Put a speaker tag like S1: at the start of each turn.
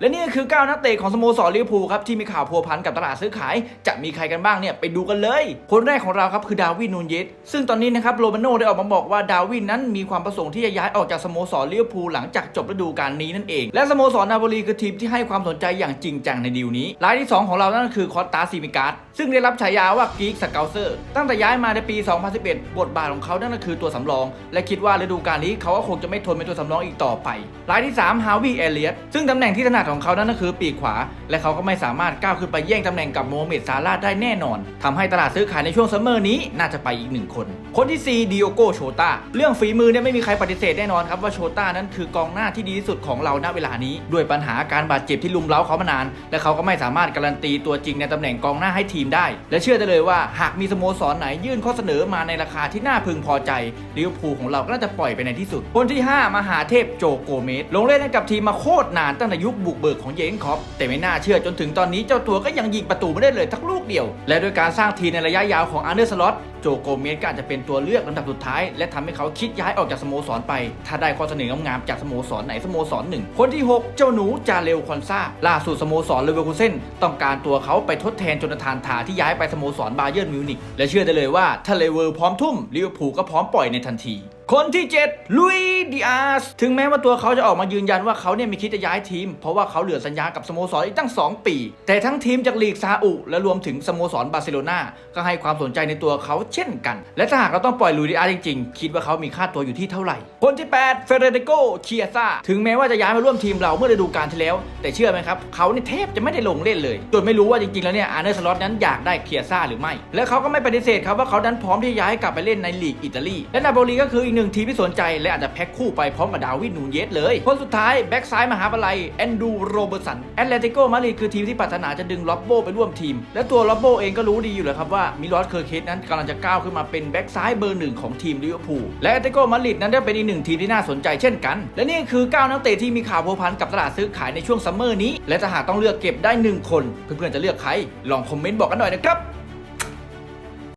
S1: และนี่ก็คือ 9 นักเตะของสโมสรลิเวอร์พูลครับที่มีข่าวพัวพันกับตลาดซื้อขาย จะมีใครกันบ้างเนี่ยไปดูกันเลย คนแรกของเราครับคือดาวินนูนเยสซึ่งตอนนี้นะครับโรมาโน่ได้ออกมาบอกว่าดาวินนั้นมีความประสงค์ที่จะย้ายออกจากสโมสรลิเวอร์พูลหลังจากจบฤดูกาลนี้นั่นเอง และสโมสรนาโปลีคือทีมที่ให้ความสนใจอย่างจริงจังในดีลนี้รายที่ 2 ของเรานั่นคือคอสตาซิมิการ์ดซึ่งได้รับฉายาว่ากีกสเกลเซอร์ตั้งแต่ย้ายมาในปี 2011 บทบาทของเขานั่นก็คือตัวสำรอง และคิดว่าฤดูกาลนี้เขาก็คงจะไม่ทนเป็นตัวสำรองอีกต่อไปรายที่3ฮาวิเอเลียตซึ่งตำแหน่งที่ถนัดของเขานั่นก็คือปีกขวา และเขาก็ไม่สามารถก้าวขึ้นไปแย่งตำแหน่งกับโมฮัมเหม็ดซาลาได้แน่นอนทำให้ตลาดซื้อขายในช่วงซัมเมอร์นี้น่าจะไปอีกหนึ่งคน คนที่4ดิโอโกโชตาเรื่องฝีมือเนี่ยไม่มีใครปฏิเสธแน่นอนครับว่าโชตานั้นคือกองหน้าที่ดีที่สุดของเราณเวลานี้ ด้วยปัญหาการบาดเจ็บที่ลุมเล้าเขามานาน และเขาก็ไม่สามารถการันตีตัวจริงในตำแหน่งกองหน้าให้ทีมได้ และเชื่อได้เลยว่าหากมีสโมสรไหนยื่นข้อเสนอมาในราคาที่น่าพึงพอใจลิเวอร์พูลของเราก็น่าจะปล่อยไปในที่สุด คนที่ 5 มหาเทพโจโกเมสลงเล่นให้กับทีมมาโคตรนานตั้งแต่ยุคบุกเบิกของเยนคอปแต่ไม่น่าเชื่อจนถึงตอนนี้เจ้าตัวก็ยังยิงประตูไม่ได้เลยทักลูกเดียว และด้วยการสร้างทีในระยะยาวของอาร์เนอร์สล็อตโจโกเมสก็อาจจะเป็นตัวเลือกลำดับสุดท้าย และทำให้เขาคิดย้ายออกจากสโมสรไป ถ้าได้ข้อเสนองามๆจากสโมสรไหนสโมสรหนึ่ง คนที่ 6 เจ้าหนูจาเรลคอนซาล่าสุดสโมสรเลเวอร์คูเซนต้องการตัวเขาไปทดแทนโจนาธานทาที่ย้ายไปสโมสรบาเยิร์นมิวนิกและเชื่อได้เลยว่าถ้าเลเวอร์พร้อมทุ่มลิเวอร์พูลก็พร้อมปล่อยในทันทีคนที่ 7 ลุยดิอาส ถึงแม้ว่าตัวเขาจะออกมายืนยันว่าเขาเนี่ยไม่คิดจะย้ายทีม เพราะว่าเขาเหลือสัญญากับสโมสรอีกตั้ง 2 ปี แต่ทั้งทีมจากลีกซาอุ และรวมถึงสโมสรบาร์เซโลนาก็ให้ความสนใจในตัวเขาเช่นกัน และถ้าหากเราต้องปล่อยลุยดิอาจริงๆ คิดว่าเขามีค่าตัวอยู่ที่เท่าไหร่ คนที่ 8 เฟเดริโกเคียซาถึงแม้ว่าจะย้ายมาร่วมทีมเราเมื่อฤดูกาลที่แล้ว แต่เชื่อไหมครับเขาเนี่ยแทบจะไม่ได้ลงเล่นเลยจนไม่รู้ว่าจริงๆแล้วเนี่ยอาร์เนอร์สล็อตนั้นอยากได้เคียซาหรือไม่ และเขาก็ไม่ปฏิเสธครับว่าเขานั้นพร้อมที่จะย้ายกลับไปเล่นในลีกอิตาลีและนาโปลีก็คืออีกหนึ่งทีมที่สนใจและอาจจะแพ็คคู่ไปพร้อมกับดาวิดนูเยสเลยคนสุดท้ายแบ็กซ้ายมหาวิทยาลัยแอนดูโรเบอร์สันแอตเลติโกมาดริดคือทีมที่ปรารถนาจะดึงล็อบโบไปร่วมทีม และตัวล็อบโบเองก็รู้ดีอยู่แล้วครับว่ามิลอสเคอร์เคสนั้นกำลังจะก้าวขึ้นมาเป็นแบ็กซ้ายเบอร์หนึ่งของทีมลิเวอร์พูลและแอตเลติโกมาดริดนั้นได้เป็นอีกหนึ่งทีมที่น่าสนใจเช่นกัน และนี่คือ 9 นักเตะที่มีข่าวพัวพันกับตลาดซื้อขายในช่วงซัมเมอร์นี้ และถ้าหากต้องเลือกเก็บได้หนึ่งคน เพื่อนๆจะเลือกใครลองคอมเมนต์บอกกันหน่อยนะครับ